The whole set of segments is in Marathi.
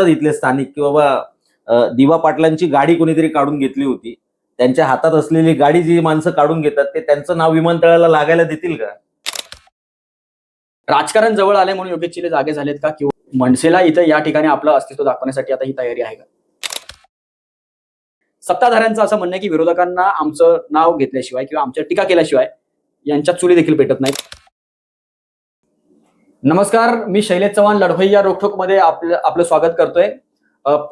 इथले स्थानिक की बाबा दिवा पाटलांची गाडी कोणीतरी काढून घेतली होती. त्यांच्या हातात असलेली गाडी जी माणसं काढून घेतात ते त्यांचं नाव विमानतळाला लागायला देतील का? राजकारण जवळ आले म्हणून योगेश चिले जागे झालेत का? किंवा मनसेला इथं या ठिकाणी आपलं अस्तित्व दाखवण्यासाठी आता ही तयारी आहे का? सत्ताधाऱ्यांचं असं म्हणणं आहे की विरोधकांना आमचं नाव घेतल्याशिवाय किंवा आमच्या टीका केल्याशिवाय यांच्या चुली देखील पेटत नाहीत. नमस्कार मी शैलेश चव्हाण लढवई या रोखोकमध्ये आपलं आपलं स्वागत करतोय.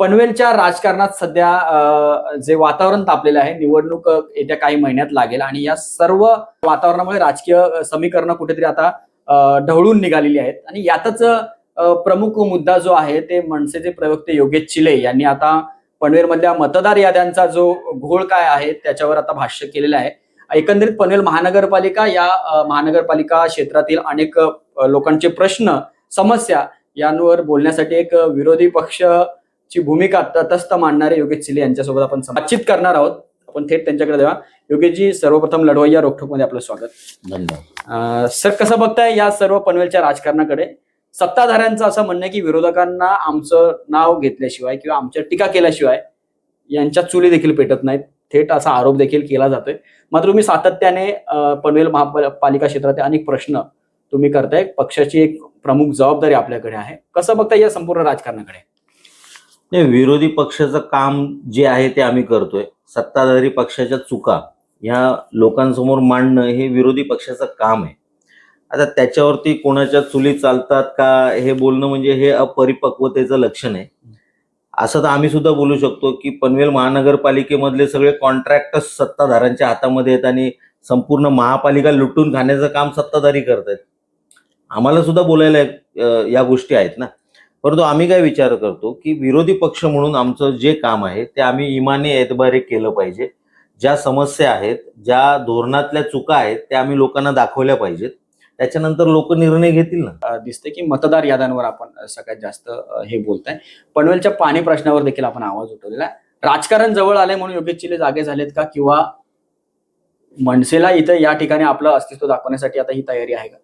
पनवेलच्या राजकारणात सध्या जे वातावरण तापलेलं आहे निवडणूक येत्या काही महिन्यात लागेल आणि या सर्व वातावरणामुळे राजकीय समीकरण समीकरणं कुठेतरी आता ढवळून निघालेली आहेत. आणि यातच प्रमुख मुद्दा जो आहे ते मनसेचे प्रवक्ते योगेश चिले यांनी आता पनवेलमधल्या मतदार याद्यांचा जो घोळ काय आहे त्याच्यावर आता भाष्य केलेलं आहे. एकंदरीत पनवेल महानगरपालिका या महानगरपालिका क्षेत्रातील अनेक लोकांचे प्रश्न समस्या यांवर बोलण्यासाठी एक विरोधी पक्षची भूमिका तटस्थ मांडणारे योगेश चिले यांच्यासोबत आपण बातचीत करणार आहोत. आपण थेट त्यांच्याकडे देवा योगेशजी सर्वप्रथम लढवय्या रोखोकमध्ये आपलं स्वागत. धन्यवाद. सर कसं बघताय या सर्व पनवेलच्या राजकारणाकडे? सत्ताधाऱ्यांचं असं म्हणणं आहे की विरोधकांना आमचं नाव घेतल्याशिवाय किंवा आमच्या टीका केल्याशिवाय यांच्या चुली देखील पेटत नाहीत. थेट असा आरोप देखील केला जातोय. मात्र तुम्ही सातत्याने पनवेल महापालिका क्षेत्रातील अनेक प्रश्न तुम्ही करताय. पक्षाची एक प्रमुख जबाबदारी आपल्याकडे आहे. कसं बघताय या संपूर्ण राजकारणाकडे? नाही विरोधी पक्षाचं काम जे आहे ते आम्ही करतोय. सत्ताधारी पक्षाच्या चुका ह्या लोकांसमोर मांडणं हे विरोधी पक्षाचं काम आहे. आता त्याच्यावरती कोणाच्या चुली चालतात का हे बोलणं म्हणजे हे अपरिपक्वतेचं लक्षण आहे. असं तर आम्ही सुद्धा बोलू शकतो की पनवेल महानगरपालिकेमधले सगळे कॉन्ट्रॅक्टर्स सत्ताधाऱ्यांच्या हातामध्ये आहेत आणि संपूर्ण महापालिका लुटून खाण्याचं काम सत्ताधारी करत आहेत आम्हाला सुद्धा बोलायला या गोष्टी आहेत ना. परंतु आम्ही काय विचार करतो की विरोधी पक्ष म्हणून आमचं जे काम आहे ते आम्ही इमाने एतबारे केलं पाहिजे. ज्या समस्या आहेत ज्या धोरणातल्या चुका आहेत त्या आम्ही लोकांना दाखवल्या पाहिजेत. त्याच्यानंतर लोक निर्णय घेतील ना. दिसते की मतदार याद्यांवर आपण सगळ्यात जास्त हे बोलताय. पनवेलच्या पाणी प्रश्नावर देखील आपण आवाज उठवलेला आहे. राजकारण जवळ आले म्हणून योगेश चिले जागे झालेत का? किंवा मनसेला इथं या ठिकाणी आपलं अस्तित्व दाखवण्यासाठी आता ही तयारी आहे का?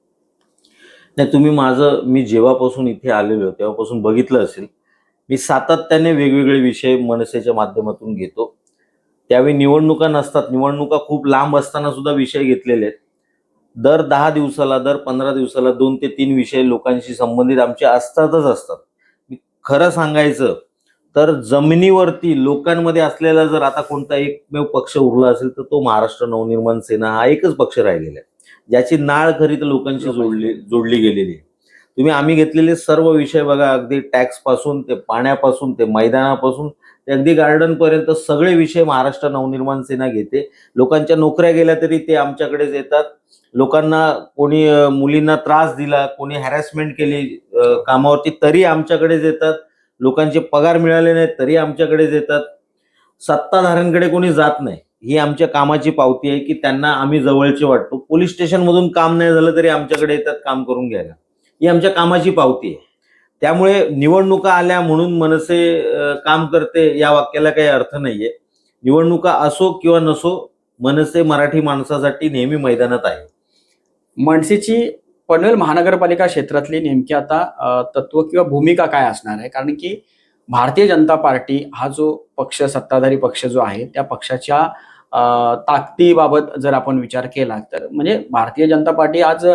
नाही तुम्ही माझं मी जेव्हापासून इथे आलेलो तेव्हापासून बघितलं असेल मी सातत्याने वेगवेगळे विषय मनसेच्या माध्यमातून घेतो. त्यावेळी निवडणुका नसतात. निवडणुका खूप लांब असताना सुद्धा विषय घेतलेले आहेत. दर दहा दिवसाला दर पंधरा दिवसाला दोन ते तीन विषय लोकांशी संबंधित आमचे असतातच असतात. मी खरं सांगायचं तर जमिनीवरती लोकांमध्ये असलेला जर आता कोणता एकमेव पक्ष उरला असेल तर तो महाराष्ट्र नवनिर्माण सेना हा एकच पक्ष राहिलेला आहे. ज्याची नाळ खरी तर लोकांशी जोडली जोडली गेलेली आहे. तुम्ही आम्ही घेतलेले सर्व विषय बघा अगदी टॅक्सपासून ते पाण्यापासून ते मैदानापासून ते अगदी गार्डन पर्यंत सगळे विषय महाराष्ट्र नवनिर्माण सेना घेते. लोकांच्या नोकऱ्या गेल्या तरी ते आमच्याकडेच येतात. लोकांना कोणी मुलींना त्रास दिला कोणी हॅरॅसमेंट केली कामावरती तरी आमच्याकडेच येतात. लोकांचे पगार मिळाले नाहीत तरी आमच्याकडेच येतात. सत्ताधाऱ्यांकडे कोणी जात नाही. ही आमच्या कामाची पावती आहे की त्यांना आम्ही जवळचे वाटतो. पोलीस स्टेशनमधून काम नाही झालं तरी आमच्याकडे येतात काम करून घ्यायला. ही आमच्या कामाची पावती आहे. त्यामुळे निवडणुका आल्या म्हणून मनसे काम करते या वाक्याला काही अर्थ नाहीये. निवडणुका असो किंवा नसो मनसे मराठी माणसासाठी नेहमी मैदानात आहे. मनसेची पनवेल महानगरपालिका क्षेत्रातली नेमकी आता तत्व किंवा भूमिका काय असणार आहे? कारण की भारतीय जनता पार्टी हा जो पक्ष सत्ताधारी पक्ष जो आहे त्या पक्षाच्या ताकदीबाबत जर आपण विचार केला तर म्हणजे भारतीय जनता पार्टी आज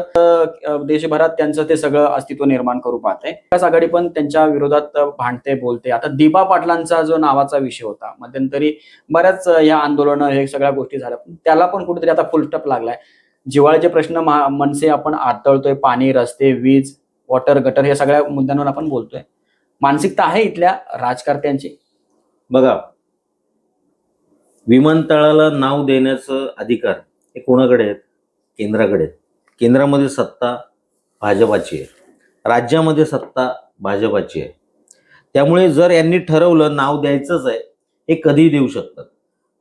देशभरात त्यांचं ते सगळं अस्तित्व निर्माण करू पाहते. विकास आघाडी पण त्यांच्या विरोधात भांडते बोलते. आता दिबा पाटलांचा जो नावाचा विषय होता मध्यंतरी बऱ्याच या आंदोलनं हे सगळ्या गोष्टी झाल्या त्याला पण कुठेतरी आता फुलटप लागलाय. जिव्हाळ्याचे प्रश्न मनसे आपण आतळतोय पाणी रस्ते वीज वॉटर गटर या सगळ्या मुद्द्यांवर आपण बोलतोय. मानसिकता आहे इथल्या राजकारत्यांची. बघा विमानतळाला नाव देण्याचं अधिकार हे कोणाकडे आहेत? केंद्राकडे आहेत. केंद्रामध्ये सत्ता भाजपाची आहे. राज्यामध्ये सत्ता भाजपाची आहे. त्यामुळे जर यांनी ठरवलं नाव द्यायचंच आहे हे कधीही देऊ शकतात.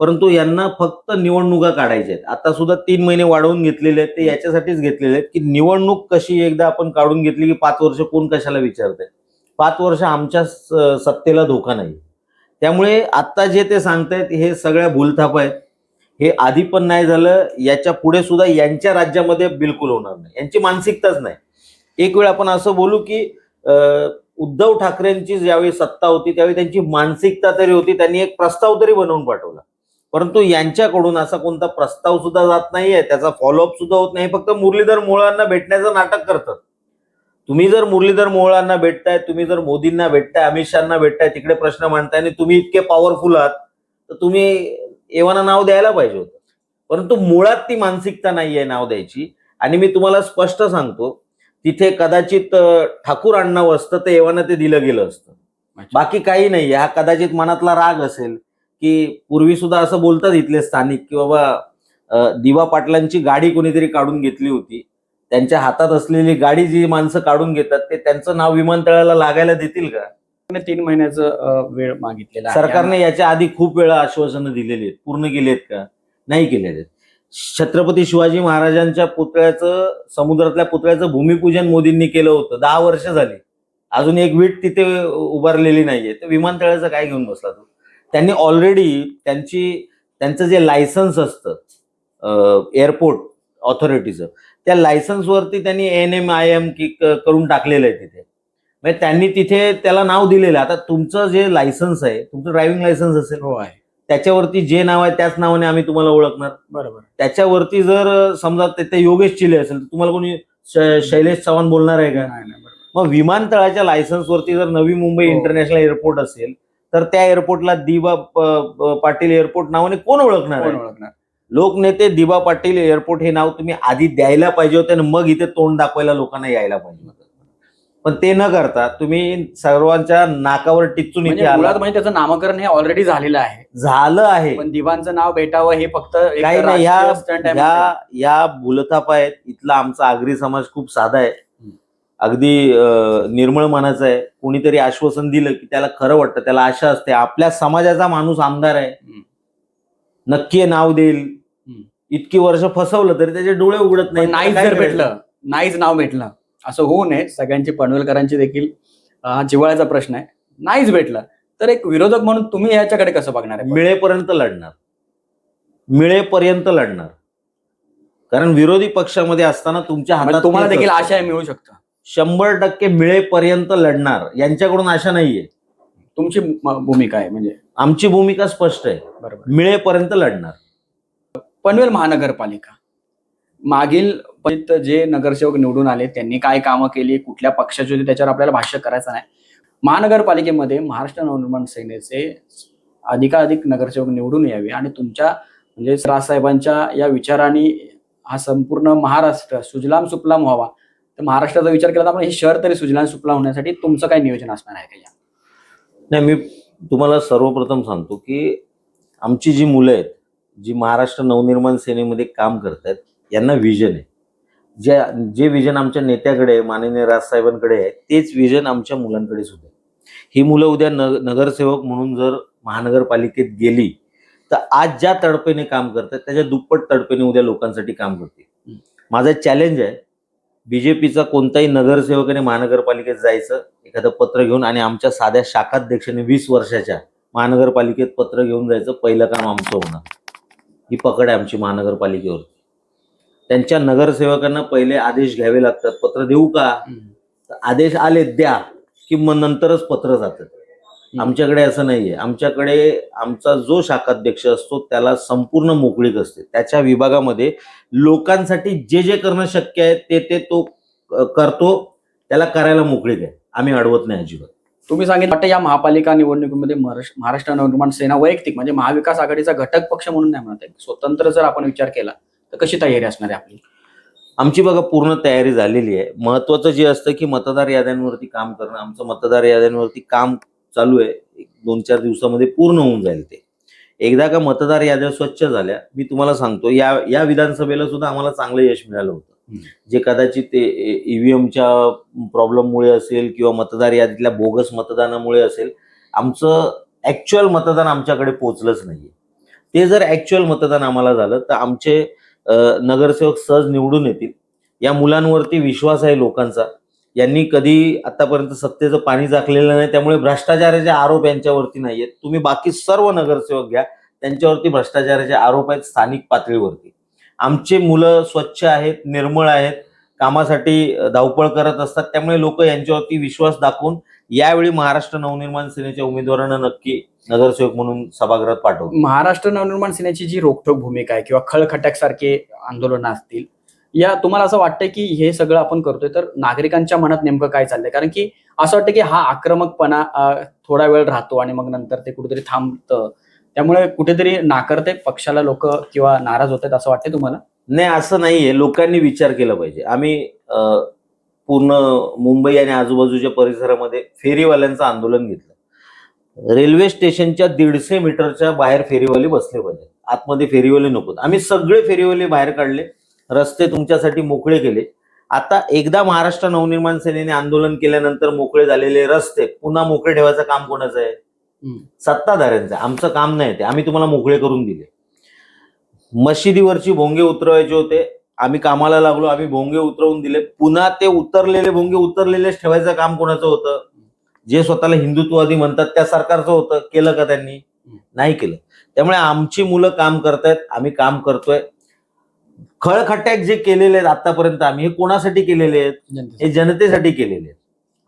परंतु यांना फक्त निवडणुका काढायच्या आहेत. आता सुद्धा तीन महिने वाढवून घेतलेले आहेत ते याच्यासाठीच घेतलेले आहेत की निवडणूक कशी एकदा आपण काढून घेतली की पाच वर्ष कोण कशाला विचारतंय? पाच वर्ष आमच्या सत्तेला धोका नाही. त्यामुळे आत्ता जे ते सांगतायत हे सगळ्या भूलथाप आहेत. हे आधी पण नाही झालं याच्यापुढे सुद्धा यांच्या राज्यामध्ये बिलकुल होणार नाही. यांची मानसिकताच नाही. एक वेळ आपण असं बोलू की उद्धव ठाकरेंची ज्यावेळी सत्ता होती त्यावेळी त्यांची मानसिकता तरी होती त्यांनी एक प्रस्ताव तरी बनवून पाठवला. परंतु यांच्याकडून असा कोणता प्रस्ताव सुद्धा जात नाहीये त्याचा फॉलोअप सुद्धा होत नाही. फक्त मुरलीधर मुळांना भेटण्याचं नाटक करतात. तुम्ही जर मुरलीधर मोहोळांना भेटताय तुम्ही जर मोदींना भेटताय अमित शहाना भेटताय तिकडे प्रश्न मांडताय आणि तुम्ही इतके पॉवरफुल आहात तर तुम्ही एव्हाना नाव द्यायला पाहिजे होतं. परंतु मुळात ती मानसिकता नाहीये नाव द्यायची. आणि मी तुम्हाला स्पष्ट सांगतो तिथे कदाचित ठाकूर आडनाव असतं तर एव्हाना ते दिलं गेलं असतं. बाकी काही नाही हा कदाचित मनातला राग असेल की पूर्वी सुद्धा असं बोलतात इथले स्थानिक की बाबा दिवा पाटलांची गाडी कोणीतरी काढून घेतली होती. त्यांच्या हातात असलेली गाडी जी माणसं काढून घेतात ते त्यांचं नाव विमानतळाला लागायला देतील का? तीन महिन्याचं वेळ मागितलेला. सरकारने याच्या आधी खूप वेळा आश्वासनं दिलेली आहेत. पूर्ण केली आहेत का? नाही केलेले आहेत. छत्रपती शिवाजी महाराजांच्या पुतळ्याचं समुद्रातल्या पुतळ्याचं भूमिपूजन मोदींनी केलं होतं. दहा वर्ष झाली. अजून एक वीट तिथे उभारलेली नाहीये. तर विमानतळाचं काय घेऊन बसला तो? त्यांनी ऑलरेडी त्यांची त्यांचं जे लायसन्स असतं एअरपोर्ट ऑथॉरिटीचं त्या लायसन्सवरती त्यांनी एन एम आय एम की करून टाकलेलं आहे तिथे. म्हणजे त्यांनी तिथे त्याला नाव दिलेलं आहे. आता तुमचं जे लायसन्स आहे तुमचं ड्रायव्हिंग लायसन्स असेल हो आहे. त्याच्यावरती जे नाव आहे त्याच नावाने आम्ही तुम्हाला ओळखणार. बरोबर. त्याच्यावरती जर समजा तिथे योगेश चिले असेल तर तुम्हाला कोणी शैलेश चव्हाण बोलणार आहे का. मग विमानतळाच्या लायसन्सवरती जर नवी मुंबई हो. इंटरनॅशनल एअरपोर्ट असेल तर त्या एअरपोर्टला दिबा पाटील एअरपोर्ट नावाने कोण ओळखणार ओळखणार? लोकनेते दिबा पाटील एअरपोर्ट हे नाव तुम्ही आधी द्यायला पाहिजे होते आणि मग इथे तोंड दाखवायला लोकांना यायला पाहिजे होतं. पण ते न करता तुम्ही सर्वांच्या नाकावर टिचून म्हणजे इथे मुळात आला म्हणजे त्याचं नामकरण हे ऑलरेडी झालेलं आहे. झालं आहे. पण दिवांचं नाव भेटावं हे फक्त काही नाही ह्या या या भूलथापा आहेत इथला आमचा आगरी समाज खूप साधा आहे. अगदी निर्मळ मनाचा आहे. कोणीतरी आश्वासन दिलं की त्याला खरं वाटतं त्याला आशा असते. आपल्या समाजाचा माणूस आमदार आहे. नक्की हे नाव देईल. इतकी वर्ष फसवलं तरी त्याचे डोळे उघडत नाही नाहीच काय जर? भेटलं नाहीच नाव भेटलं असं होऊ नये. सगळ्यांची पनवेलकरांची देखील हा जिव्हाळ्याचा प्रश्न आहे. नाहीच भेटलं तर एक विरोधक म्हणून तुम्ही याच्याकडे कसं बघणार आहे? मिळेपर्यंत लढणार. मिळेपर्यंत लढणार. कारण विरोधी पक्षामध्ये असताना तुमच्या म्हणजे हातात तुम्हाला देखील. आशा आहे मिळू शकतं. शंभर टक्के मिळेपर्यंत लढणार. यांच्याकडून आशा नाहीये. तुमची भूमिका आहे म्हणजे? आमची भूमिका स्पष्ट आहे. बरोबर. मिळेपर्यंत लढणार. पनवेल महानगरपालिका. मागील जे नगरसेवक निवडून आले त्यांनी काय कामं केली कुठल्या पक्षाची होती त्याच्यावर आपल्याला भाष्य करायचं नाही. महानगरपालिकेमध्ये महाराष्ट्र नवनिर्माण सेनेचे अधिकाधिक नगरसेवक निवडून यावे आणि तुमच्या म्हणजे राजसाहेबांच्या या विचाराने हा संपूर्ण महाराष्ट्र सुजलाम सुफलाम व्हावा. तर महाराष्ट्राचा विचार केला तर आपण हे शहर तरी सुजलाम सुफलाम होण्यासाठी तुमचं काय नियोजन असणार आहे का या? नाही मी तुम्हाला सर्वप्रथम सांगतो की आमची जी मुलं आहेत जी महाराष्ट्र नवनिर्माण सेनेमध्ये काम करतात यांना विजन आहे. ज्या जे विजन आमच्या नेत्याकडे आहे माननीय राजसाहेबांकडे आहे तेच विजन आमच्या मुलांकडे सुद्धा आहे. ही मुलं उद्या न नगरसेवक म्हणून जर महानगरपालिकेत गेली तर आज ज्या तडपेने काम करतात त्याच्या दुप्पट तडपेने उद्या लोकांसाठी काम करतील. माझा चॅलेंज आहे बीजेपीचा कोणताही नगरसेवकाने महानगरपालिकेत जायचं एखादं पत्र घेऊन आणि आमच्या साध्या शाखाध्यक्षाने वीस वर्षाच्या महानगरपालिकेत पत्र घेऊन जायचं पहिलं काम आमचं होणार. ही पकड आहे आमची महानगरपालिकेवर त्यांच्या नगरसेवकांना पहिले आदेश घ्यावे लागतात पत्र देऊ का? आदेश आले द्या की मग नंतरच पत्र जातं. आमच्याकडे असं नाहीये. आमच्याकडे आमचा जो शाखाध्यक्ष असतो त्याला संपूर्ण मोकळीक असते. त्याच्या विभागामध्ये लोकांसाठी जे जे करणं शक्य आहे ते ते तो करतो. त्याला करायला मोकळीक आहे. आम्ही अडवत नाही अजिबात. तुम्ही सांगितलं वाटतं या महापालिका निवडणुकीमध्ये महाराष्ट्र महाराष्ट्र सेना वैयक्तिक म्हणजे महाविकास आघाडीचा घटक पक्ष म्हणून नाही म्हणत आहे. स्वतंत्र जर आपण विचार केला तर कशी तयारी असणार आहे आपली? आमची बघा पूर्ण तयारी झालेली आहे. महत्वाचं जे असतं की मतदार याद्यांवरती काम करणं. आमचं मतदार याद्यांवरती काम चालू आहे. दोन चार दिवसामध्ये पूर्ण होऊन जाईल ते. एकदा का मतदार याद्या स्वच्छ झाल्या मी तुम्हाला सांगतो या या विधानसभेला सुद्धा आम्हाला चांगलं यश मिळालं होतं. जे कदाचित ते ईव्हीएमच्या प्रॉब्लेममुळे असेल किंवा मतदार यादीतल्या बोगस मतदानामुळे असेल आमचं ऍक्च्युअल मतदान आमच्याकडे पोचलंच नाहीये. ते जर ऍक्च्युअल मतदान आम्हाला झालं तर आमचे नगरसेवक सहज निवडून येतील. या मुलांवरती विश्वास आहे लोकांचा. यांनी कधी आतापर्यंत सत्तेचं पाणी झाकलेलं नाही त्यामुळे भ्रष्टाचाराचे आरोप यांच्यावरती नाही आहेत तुम्ही बाकी सर्व नगरसेवक घ्या त्यांच्यावरती भ्रष्टाचाराचे आरोप आहेत स्थानिक पातळीवरती. आमचे मुलं स्वच्छ आहेत निर्मळ आहेत कामासाठी धावपळ करत असतात त्यामुळे लोक यांच्यावरती विश्वास दाखवून यावेळी महाराष्ट्र नवनिर्माण सेनेच्या उमेदवारांना नक्की नगरसेवक म्हणून सभागृहात पाठवतो महाराष्ट्र नवनिर्माण सेनेची जी रोखठोक भूमिका आहे किंवा खळखटक सारखे आंदोलन असतील या तुम्हाला असं वाटतं की हे सगळं आपण करतोय तर नागरिकांच्या मनात नेमकं काय चाललंय? कारण की असं वाटतं की हा आक्रमकपणा थोडा वेळ राहतो आणि मग नंतर ते कुठेतरी थांबतं. त्यामुळे कुठेतरी नाकारते पक्षाला लोक किंवा नाराज होत आहेत असं वाटतं तुम्हाला? नाही असं नाहीये. लोकांनी विचार केला पाहिजे. आम्ही पूर्ण मुंबई आणि आजूबाजूच्या परिसरामध्ये फेरीवाल्यांचं आंदोलन घेतलं. रेल्वे स्टेशनच्या दीडशे मीटरच्या बाहेर फेरीवाले बसले पाहिजे. आतमध्ये फेरीवाले नकोत. आम्ही सगळे फेरीवाले बाहेर काढले. रस्ते तुमच्यासाठी मोकळे केले. आता एकदा महाराष्ट्र नवनिर्माण सेनेने आंदोलन केल्यानंतर मोकळे झालेले रस्ते पुन्हा मोकळे ठेवायचं काम कोणाचं आहे? सत्ताधाऱ्यांचं आमचं काम नाही ते. आम्ही तुम्हाला मोकळे करून दिले. मशिदीवरची भोंगे उतरवायचे होते. आम्ही कामाला लागलो आम्ही भोंगे उतरवून दिले. पुन्हा ते उतरलेले भोंगे उतरलेलेच ठेवायचं काम कोणाचं होतं? जे स्वतःला हिंदुत्ववादी म्हणतात त्या सरकारचं होतं. केलं का त्यांनी? नाही केलं. त्यामुळे आमची मुलं काम करतायत. आम्ही काम करतोय. खळखट्याक जे केलेले आहेत आतापर्यंत आम्ही हे कोणासाठी केलेले आहेत? हे जनतेसाठी केलेले आहेत.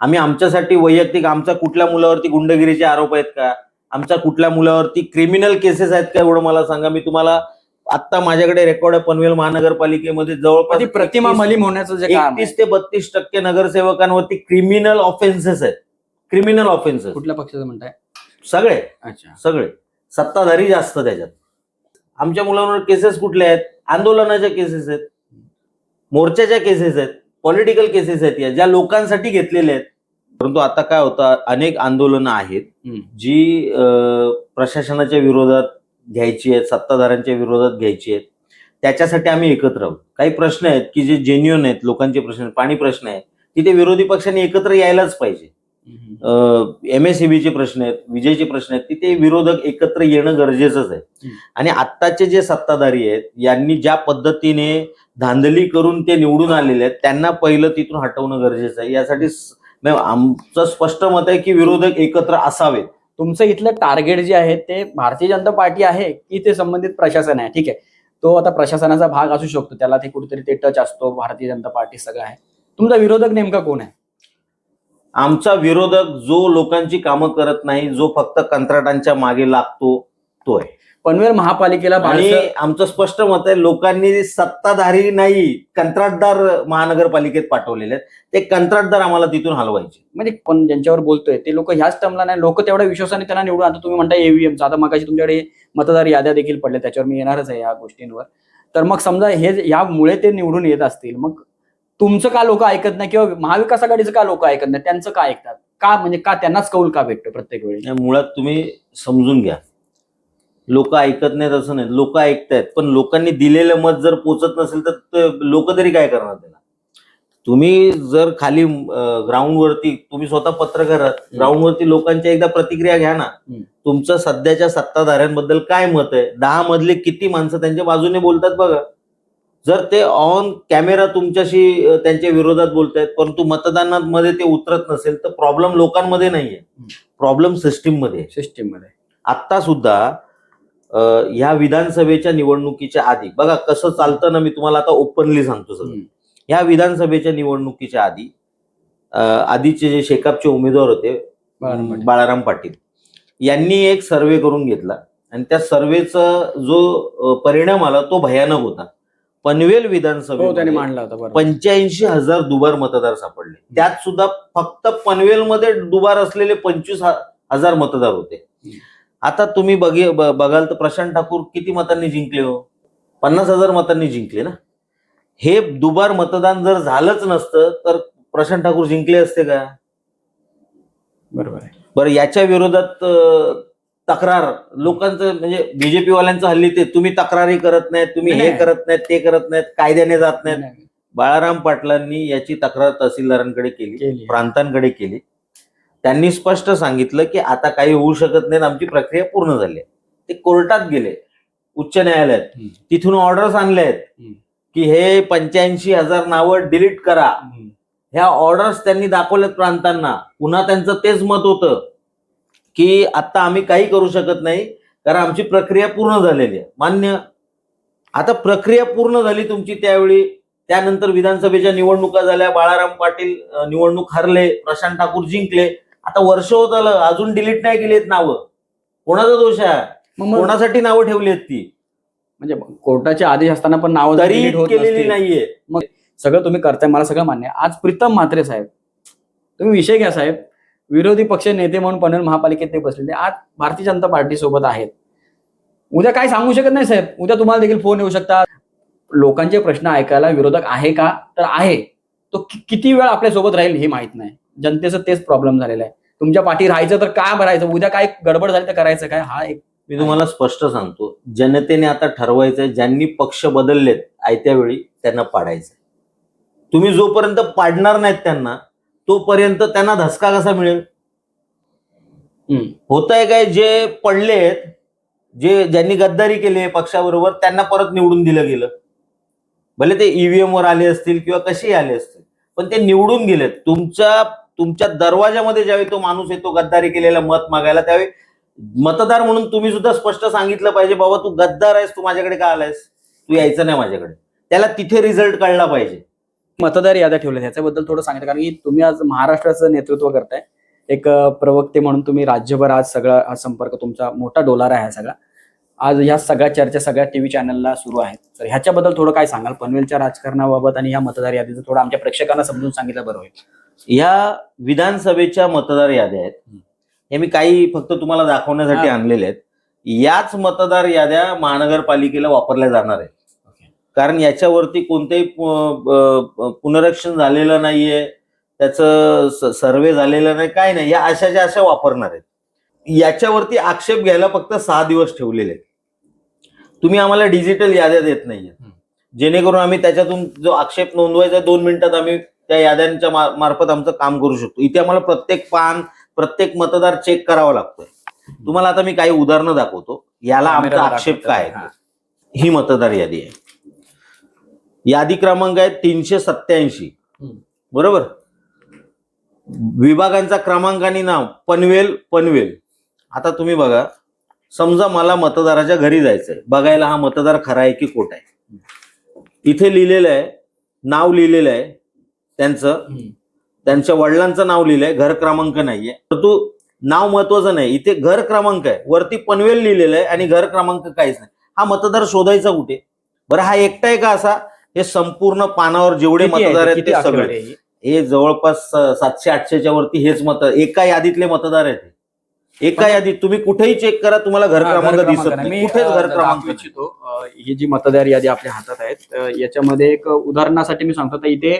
आम्ही आमच्यासाठी वैयक्तिक आमचा कुठल्या मुलावरती गुंडगिरीचे आरोप आहेत का? आमच्या कुठल्या मुलावरती क्रिमिनल केसेस आहेत का एवढं मला सांगा. मी तुम्हाला आता माझ्याकडे रेकॉर्ड आहे पनवेल महानगरपालिकेमध्ये जवळपास ती प्रतिमा 31 मलिम होण्याचं जे एकतीस ते बत्तीस टक्के नगरसेवकांवरती क्रिमिनल ऑफेन्सेस आहेत. क्रिमिनल ऑफेन्सेस कुठल्या पक्षाचं म्हणताय? सगळे. अच्छा. सगळे. सत्ताधारी जास्त त्याच्यात. आमच्या मुलांवर केसेस कुठल्या आहेत? आंदोलनाच्या केसेस आहेत. मोर्चाच्या केसेस आहेत. पॉलिटिकल केसेस आहेत या ज्या लोकांसाठी घेतलेल्या आहेत परंतु आता काय होतं अनेक आंदोलनं आहेत. जी प्रशासनाच्या विरोधात घ्यायची आहेत सत्ताधाऱ्यांच्या विरोधात घ्यायची आहेत त्याच्यासाठी आम्ही एकत्र आहोत काही प्रश्न आहेत की जे जेन्युअन आहेत लोकांचे प्रश्न आहेत, पाणी प्रश्न आहेत तिथे विरोधी पक्षांनी एकत्र यायलाच पाहिजे. एम एस चे प्रश्न आहेत विजयचे प्रश्न आहेत तिथे विरोधक एकत्र येणं गरजेचंच आहे. आणि आत्ताचे जे सत्ताधारी आहेत यांनी ज्या पद्धतीने धांदली करून ते निवडून आलेले आहेत त्यांना पहिलं तिथून हटवणं गरजेचं आहे. यासाठी आमचं स्पष्ट मत आहे की विरोधक एकत्र असावेत. तुमचं इथलं टार्गेट जे आहे ते भारतीय जनता पार्टी आहे की ते संबंधित प्रशासन आहे? ठीक आहे. तो आता प्रशासनाचा भाग असू शकतो त्याला ते कुठेतरी ते टच असतो भारतीय जनता पार्टी सगळं आहे. तुमचा विरोधक नेमका कोण आहे? आमचा विरोधक जो लोकांची कामं करत नाही जो फक्त कंत्राटांच्या मागे लागतो तो आहे पनवेल महापालिकेला आणि आमचं स्पष्ट मत आहे लोकांनी सत्ताधारी नाही कंत्राटदार महानगरपालिकेत पाठवलेले आहेत. ते कंत्राटदार आम्हाला तिथून हलवायचे. म्हणजे पण ज्यांच्यावर बोलतोय ते लोक ह्याच टर्मला नाही. लोक तेवढ्या विश्वासाने त्यांना निवडून आता तुम्ही म्हणता एव्हीएम आता मगाशी तुमच्याकडे मतदार याद्या देखील पडल्या त्याच्यावर मी येणारच आहे या गोष्टींवर. तर मग समजा हे यामुळे ते निवडून येत असतील. मग तुमचं का लोक ऐकत नाही किंवा महाविकास आघाडीचं का लोक ऐकत नाही? त्यांचं का ऐकतात? का म्हणजे का त्यांनाच कौल का भेटतो प्रत्येक वेळी? मुळात तुम्ही समजून घ्या. लोक ऐकत नाहीत असं नाही. लोक ऐकतायत पण लोकांनी दिलेलं मत जर पोचत नसेल तर लोक तरी काय करणार त्याला? तुम्ही जर खाली ग्राउंडवरती तुम्ही स्वतः पत्रकार ग्राउंडवरती लोकांच्या एकदा प्रतिक्रिया घ्या ना. तुमचं सध्याच्या सत्ताधाऱ्यांबद्दल काय मत आहे? दहा मधले किती माणसं त्यांच्या बाजूने बोलतात बघा. जर ते ऑन कॅमेरा तुमच्याशी त्यांच्या विरोधात बोलतायत परंतु मतदानामध्ये ते उतरत नसेल तर प्रॉब्लेम लोकांमध्ये नाहीये प्रॉब्लेम सिस्टीममध्ये आहे. सिस्टीममध्ये आत्ता सुद्धा ह्या विधानसभेच्या निवडणुकीच्या आधी बघा कसं चालतं ना मी तुम्हाला आता ओपनली सांगतो सगळं हम्म. ह्या विधानसभेच्या निवडणुकीच्या आधी आधीचे जे शेकापचे उमेदवार होते बाळाराम पाटील. यांनी एक सर्वे करून घेतला आणि त्या सर्वेचा जो परिणाम आला तो भयानक होता पनवेल हो त्याने विधानसभेमध्ये मांडला होता बरोबर. पंच्याऐंशी हजार दुबार मतदार सापडले. त्यात सुद्धा फक्त पनवेलमध्ये दुबार असलेले पंचवीस हजार मतदार होते. हम्म. आता तुम्ही बघे ब- बघाल तर प्रशांत ठाकूर किती मतांनी जिंकले हो? पन्नास हजार मतांनी जिंकले ना? हे दुबार मतदान जर झालंच नसतं तर प्रशांत ठाकूर जिंकले असते का? बरोबर आहे. बरं याच्या विरोधात अं, तक्रार लोकांचं म्हणजे बीजेपी वाल्यांचं हल्ली ते तुम्ही तक्रारी करत नाहीत तुम्ही हे. करत नाहीत ते करत नाहीत कायद्याने जात नाहीत नाही, बाळाराम पाटलांनी याची तक्रार तहसीलदारांकडे केली. प्रांतांकडे केली त्यांनी स्पष्ट सांगितलं की आता काही होऊ शकत नाही आमची प्रक्रिया पूर्ण झाली आहे. ते कोर्टात गेले उच्च न्यायालयात. तिथून ऑर्डर्स आणले आहेत. की हे पंच्याऐंशी हजार नावं डिलीट करा. ह्या ऑर्डर्स त्यांनी दाखवल्यात प्रांतांना पुन्हा त्यांचं तेच मत होतं की आता आम्ही काही करू शकत नाही कारण आमची प्रक्रिया पूर्ण झालेली आहे. मान्य. आता प्रक्रिया पूर्ण झाली तुमची त्यावेळी त्यानंतर विधानसभेच्या निवडणुका झाल्या बाळाराम पाटील निवडणूक हरले प्रशांत ठाकूर जिंकले. आता वर्ष होत आलं अजून डिलीट नाही केली आहेत नावं. कोणाचा दोष आहे? मग मग कोणासाठी नावं ठेवली आहेत ती? म्हणजे कोर्टाचे आदेश असताना पण नाव तरी केलेली नाहीये. सगळं तुम्ही करताय मला सगळं मान्य आज प्रीतम म्हात्रे साहेब तुम्ही विषय घ्या साहेब. विरोधी पक्ष नेते म्हणून पनवेल महापालिकेत ते बसलेले आज भारतीय जनता पार्टी सोबत आहेत. उद्या काय सांगू शकत नाही साहेब. उद्या तुम्हाला देखील फोन येऊ शकतात. लोकांचे प्रश्न ऐकायला विरोधक आहे का? तर आहे. तो कि- किती वेळ आपल्यासोबत राहील हे माहीत नाही. जनतेचं तेच प्रॉब्लेम झालेला आहे. तुमच्या पाठी राहायचं तर काय भरायचं? उद्या काय गडबड झाली तर करायचं काय? हा एक मी तुम्हाला स्पष्ट सांगतो. जनतेने आता ठरवायचंय ज्यांनी पक्ष बदललेत आयत्या वेळी त्यांना पाडायचं तुम्ही जोपर्यंत पाडणार नाहीत त्यांना तोपर्यंत त्यांना धसका कसा मिळेल. होत आहे काय जे पडलेत जे ज्यांनी गद्दारी केली पक्षाबरोबर त्यांना परत निवडून दिलं गेलं. भले ते ईव्हीएम वर आले असतील किंवा कसेही आले असतील पण ते निवडून गेलेत. तुमच्या तुमच्या दरवाजामध्ये ज्यावेळी तो माणूस येतो गद्दारी केलेला मत मागायला त्यावेळी मतदार म्हणून तुम्ही सुद्धा स्पष्ट सांगितलं पाहिजे बाबा तू गद्दार आहेस तू माझ्याकडे का आलायस? तू यायचं नाही माझ्याकडे. त्याला तिथे रिझल्ट कळला पाहिजे. मतदार याद्या ठेवल्या ह्याच्याबद्दल थोडं सांगितलं. कारण की तुम्ही आज महाराष्ट्राचं नेतृत्व करताय. एक प्रवक्ते म्हणून तुम्ही राज्यभर आज सगळा हा संपर्क तुमचा मोठा डोलारा आहे हा सगळा. आज ह्या सगळ्या चर्चा सगळ्या टीव्ही चॅनलला सुरू आहेत. तर ह्याच्याबद्दल थोडं काय सांगाल? पनवेलच्या राजकारणाबाबत आणि ह्या मतदार यादीचं थोडं आमच्या प्रेक्षकांना समजून सांगितलं बरं होईल. ह्या विधानसभेच्या मतदार याद्या आहेत. हे. मी काही फक्त तुम्हाला दाखवण्यासाठी. आणलेले आहेत. याच मतदार याद्या महानगरपालिकेला वापरल्या जाणार आहेत. कारण याच्यावरती कोणतेही पुनरीक्षण झालेलं नाहीये त्याचं सर्वे झालेलं नाही काय नाही या अशाच्या अशा वापरणार आहेत. याच्यावरती आक्षेप घ्यायला फक्त सहा दिवस ठेवलेले आहेत. तुम्ही आम्हाला डिजिटल याद्या देत नाहीये. जेणेकरून आम्ही त्याच्यातून जो आक्षेप नोंदवायचा दोन मिनिटात आम्ही त्या याद्यांच्या मार्फत आमचं काम करू शकतो. इथे आम्हाला प्रत्येक पान प्रत्येक मतदार चेक करावा लागतोय. तुम्हाला आता मी काही उदाहरणं दाखवतो. याला आमचा आक्षेप. काय आहे. ही मतदार यादी आहे. यादी क्रमांक आहे तीनशे सत्याऐंशी. बरोबर? विभागांचा क्रमांक आणि नाव पनवेल पनवेल. आता तुम्ही बघा समजा मला मतदाराच्या घरी जायचंय. बघायला हा मतदार खरा आहे की खोटा आहे? इथे लिहिलेलं आहे नाव लिहिलेलं आहे त्यांचं. त्यांच्या वडिलांचं नाव लिहिलंय घर क्रमांक नाहीये. तर तू नाव महत्वाचं नाही इथे घर क्रमांक आहे. वरती पनवेल लिहिलेलं आहे आणि घर क्रमांक काहीच नाही. हा मतदार शोधायचा कुठे? बरं हा एकटा आहे का असा? हे संपूर्ण पानावर जेवढे मतदार? आहेत ते सगळे. ही? जवळपास सातशे आठशेच्या वरती हेच मत एका यादीतले मतदार आहेत. एका यादीत तुम्ही कुठेही चेक करा तुम्हाला घर क्रमांक दिसत नाही. कुठेच घर क्रमांक. इच्छितो. ही जी मतदार यादी आपल्या हातात आहेत याच्यामध्ये एक उदाहरणासाठी मी सांगतो. इथे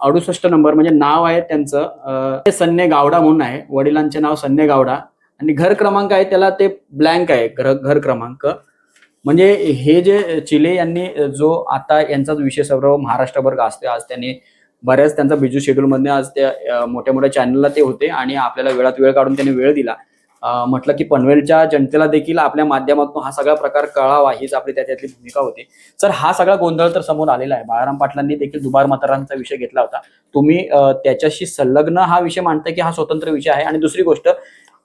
अडुसष्ट नंबर म्हणजे नाव आहे त्यांचं. ते सन्ने गावडा म्हणून आहे. वडिलांचे नाव सन्ने गावडा. आणि घर क्रमांक आहे त्याला ते ब्लँक आहे घर क्रमांक. म्हणजे हे जे चिले यांनी जो आता यांचाच विषय सर्व महाराष्ट्रभर गाजते आज त्यांनी बऱ्याच त्यांचा बिजू शेड्यूलमध्ये आज त्या मोठ्या मोठ्या चॅनलला ते होते आणि आपल्याला वेळात वेळ काढून त्यांनी वेळ दिला. म्हटलं की पनवेलच्या जनतेला देखील आपल्या माध्यमातून हा सगळा प्रकार कळावा हीच आपली त्याच्यातली भूमिका होती. सर हा सगळा गोंधळ तर समोर आलेला आहे. बाळाराम पाटलांनी देखील दुबार मतदारांचा विषय घेतला होता. तुम्ही त्याच्याशी संलग्न हा विषय मांडताय की हा स्वतंत्र विषय आहे? आणि दुसरी गोष्ट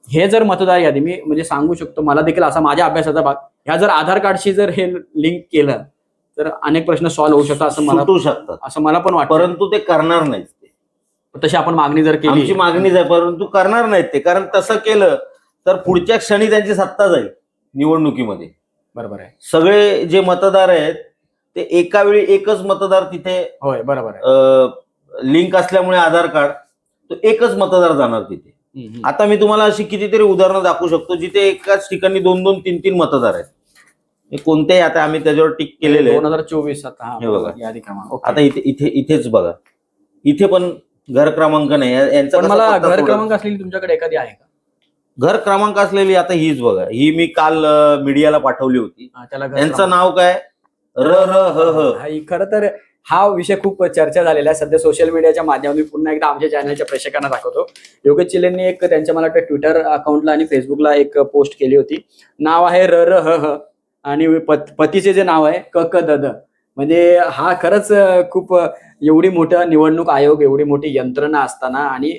हे जर मतदार यादी मी म्हणजे सांगू शकतो मला देखील असा माझ्या अभ्यासाचा भाग ह्या जर आधार कार्डशी जर हे लिंक केलं तर अनेक प्रश्न सॉल्व्ह होऊ शकतात असं मला सुटू शकतात. असं मला पण वाटतं. परंतु ते करणार नाहीत ते. तशी आपण मागणी जर केली आमची मागणीच आहे परंतु करणार नाहीत ते. कारण तसं केलं तर पुढच्या क्षणी त्यांची सत्ता जाईल निवडणुकीमध्ये. बरोबर आहे. सगळे जे मतदार आहेत ते एका वेळी एकच मतदार तिथे होय बरोबर आहे. लिंक असल्यामुळे आधार कार्ड तो एकच मतदार जाणार तिथे. आता मी तुम्हाला अशी कितीतरी उदाहरणं दाखवू शकतो जिथे एकाच ठिकाणी दोन दोन तीन तीन मतदार आहेत. कोणतेही आता आम्ही त्याच्यावर टिक केलेले. दोन हजार चोवीस आता हा बघा. इथे इथे इथेच बघा. इथे पण घर क्रमांक नाही. यांचा मला घर? क्रमांक असलेली तुमच्याकडे एखादी आहे का? घर क्रमांक असलेली आता हीच बघा. ही मी काल मीडियाला पाठवली होती. यांचं. नाव काय? र र हा, ही खरं तर हा विषय खूप चर्चा झालेला आहे. सध्या सोशल मीडियाच्या माध्यमातून मी पुन्हा एकदा आमच्या चॅनलच्या प्रेक्षकांना दाखवतो. योगेश चिलेंनी एक त्यांच्या मला वाटतं ट्विटर अकाउंटला आणि फेसबुकला एक पोस्ट केली होती. नाव आहे र र ह ह. आणि पत- पतीचे जे नाव आहे क क द द. म्हणजे हा खरंच खूप एवढी मोठं निवडणूक आयोग एवढी मोठी यंत्रणा असताना आणि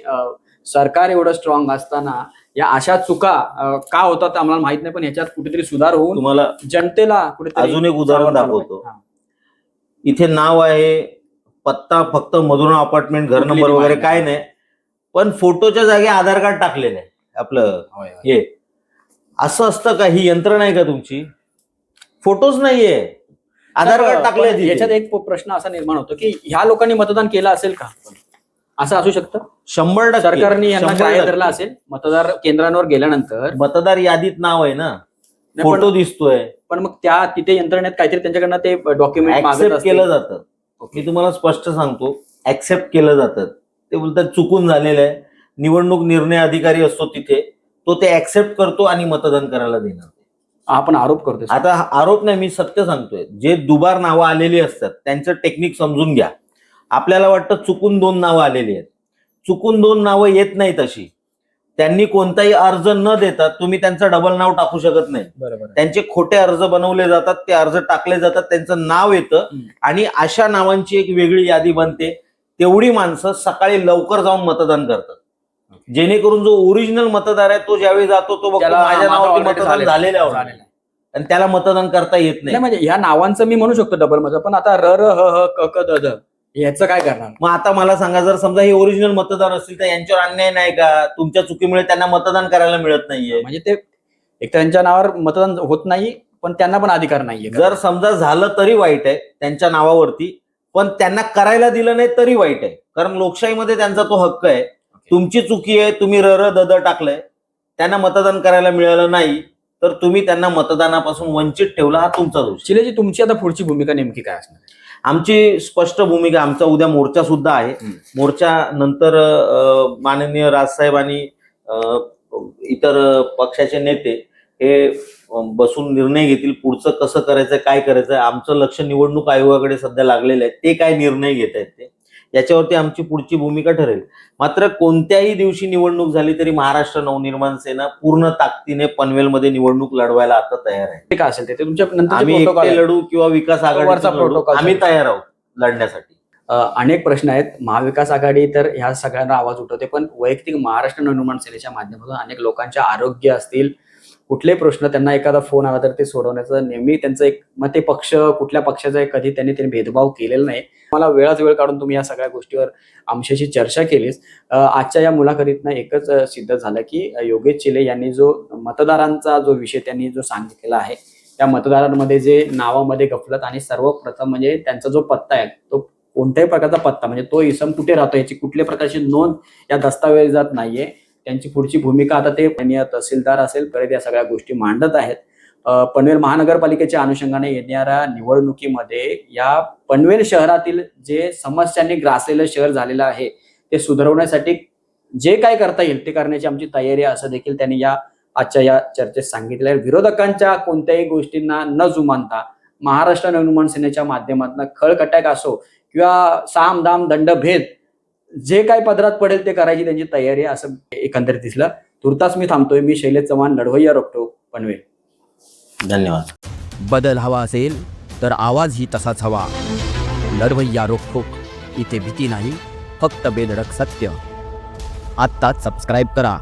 सरकार एवढं स्ट्रॉंग असताना या अशा चुका का होतात आम्हाला माहीत नाही पण ह्याच्यात कुठेतरी सुधार होऊन तुम्हाला जनतेला कुठेतरी अजून एक उदाहरण दाखवतो. इथे नाव आहे पत्ता फक्त मधुरा अपार्टमेंट घर नंबर वगैरे काय नाही. पण फोटोच्या जागी आधार कार्ड टाकलेलं आहे आपलं. हे. असं असतं का? ही यंत्रणा आहे का तुमची? फोटोच नाहीये. आधार कार्ड तिथे. याच्यात एक प्रश्न असा निर्माण होतो की ह्या लोकांनी मतदान केलं असेल का? असं असू शकतं? शंभर टक्के. सरकारने यांना. धरला असेल मतदार केंद्रांवर गेल्यानंतर? मतदार यादीत नाव आहे ना. फोटो दिसतोय. पण मग त्या तिथे यंत्रणेत काहीतरी त्यांच्याकडनं ते डॉक्युमेंट ऍक्सेप्ट. केलं जातं. मी तुम्हाला स्पष्ट सांगतो ऍक्सेप्ट केलं जातं. ते बोलतात चुकून झालेलं आहे. निवडणूक निर्णय अधिकारी असतो तिथे. तो ते ऍक्सेप्ट करतो आणि मतदान करायला देणार. आपण आरोप करतोय. आता आरोप नाही मी सत्य सांगतोय. जे दुबार नावं आलेली असतात त्यांचं टेक्निक समजून घ्या. आपल्याला वाटतं चुकून दोन नावं आलेली आहेत. चुकून दोन नावं येत नाहीत अशी. त्यांनी कोणताही अर्ज न देता तुम्ही त्यांचं डबल नाव टाकू शकत नाही. बरोबर त्यांचे खोटे अर्ज बनवले जातात ते अर्ज टाकले जातात त्यांचं नाव येतं हम्म. आणि अशा नावांची एक वेगळी यादी बनते. तेवढी माणसं सकाळी लवकर जाऊन मतदान करतात. जेणेकरून जो ओरिजिनल मतदार आहे तो ज्यावेळी जातो तो बघतो त्याला माझ्या माझं नावावरती already मतदान झालेलं आहे. झालेलं आहे. झालेलं आहे. आणि त्याला मतदान करता येत नाही नाही. म्हणजे ह्या नावांचं मी म्हणू शकतो डबलमध्ये पण आता र र ह ह क क द द. याचं काय करणार? मग आता मला सांगा जर समजा हे ओरिजिनल मतदार असतील तर यांच्यावर अन्याय नाही का? तुमच्या चुकीमुळे त्यांना मतदान करायला मिळत नाहीये. म्हणजे ते एक तर त्यांच्या नावावर मतदान होत नाही पण त्यांना पण अधिकार नाहीये जर समजा झालं तरी वाईट आहे त्यांच्या नावावरती पण त्यांना करायला दिलं नाही तरी वाईट आहे. कारण लोकशाहीमध्ये त्यांचा तो हक्क आहे. तुमची चुकी आहे तुम्ही र र द द टाकलंय. त्यांना मतदान करायला मिळालं नाही तर तुम्ही त्यांना मतदानापासून वंचित ठेवला हा तुमचा दोष. शिलेजी तुमची आता पुढची भूमिका नेमकी काय असणार? आमची स्पष्ट भूमिका आमचा उद्या मोर्चा सुद्धा आहे. मोर्चा नंतर माननीय राजसाहेब आणि इतर पक्षाचे नेते हे बसून निर्णय घेतील पुढचं कसं करायचं काय करायचं आमचं लक्ष निवडणूक आयोगाकडे सध्या लागलेलं आहे. ते काय निर्णय घेत आहेत ते? याच्यावरती आमची पुढची भूमिका ठरेल. मात्र कोणत्याही दिवशी निवडणूक झाली तरी महाराष्ट्र नवनिर्माण सेना पूर्ण ताकदीने पनवेलमध्ये निवडणूक लढवायला आता तयार आहे. ते काय असेल ते. तुमच्या नंतर आम्ही एकटे लढू किंवा विकास आघाडीचा आम्ही. तयार आहोत लढण्यासाठी. अनेक प्रश्न आहेत. महाविकास आघाडी तर ह्या सगळ्यांना आवाज उठवते पण वैयक्तिक महाराष्ट्र नवनिर्माण सेनेच्या माध्यमातून अनेक लोकांचे आरोग्य असतील कुठलेही प्रश्न त्यांना एखादा फोन आला तर ते सोडवण्याचं नेहमी त्यांचं एक मग ते पक्ष कुठल्या पक्षाचा कधी त्यांनी त्यांनी भेदभाव केलेला नाही. मला वेळाच वेळ काढून तुम्ही या सगळ्या गोष्टीवर आमच्याशी चर्चा केलीस. आजच्या या मुलाखतीतनं एकच सिद्ध झालं की योगेश चिले यांनी जो मतदारांचा जो विषय त्यांनी जो सांगितलेला आहे त्या मतदारांमध्ये जे नावामध्ये गफलत आणि सर्वप्रथम म्हणजे त्यांचा जो पत्ता आहे तो कोणत्याही प्रकारचा पत्ता म्हणजे तो इसम कुठे राहतो याची कुठल्या प्रकारची नोंद या दस्तावेजात नाहीये. त्यांची पुढची भूमिका आता ते तहसीलदार असेल परत या सगळ्या गोष्टी मांडत आहेत. पनवेल महानगरपालिकेच्या अनुषंगाने येणाऱ्या निवडणुकीमध्ये या पनवेल शहरातील जे समस्यांनी ग्रासलेलं शहर झालेलं आहे ते सुधारवण्यासाठी जे काय करता येईल ते करण्याची आमची तयारी आहे असं देखील त्यांनी या आजच्या या चर्चेत सांगितलं आहे. विरोधकांच्या कोणत्याही गोष्टींना न जुमानता महाराष्ट्र नवनिर्माण सेनेच्या माध्यमातून खळकट्याक असो किंवा साम दाम दंड भेद जे काय पदरात पडेल ते करायची त्यांची तयारी आहे असं एकंदरीत दिसलं. तुर्तास मी थांबतोय. मी शैलेश चव्हाण लढवय्या रोखतो पनवेल. धन्यवाद. बदल हवा असेल तर आवाजही तसाच हवा. लढवय्या रोखोक इथे भीती नाही फक्त बेधडक सत्य. आत्ताच सबस्क्राईब करा.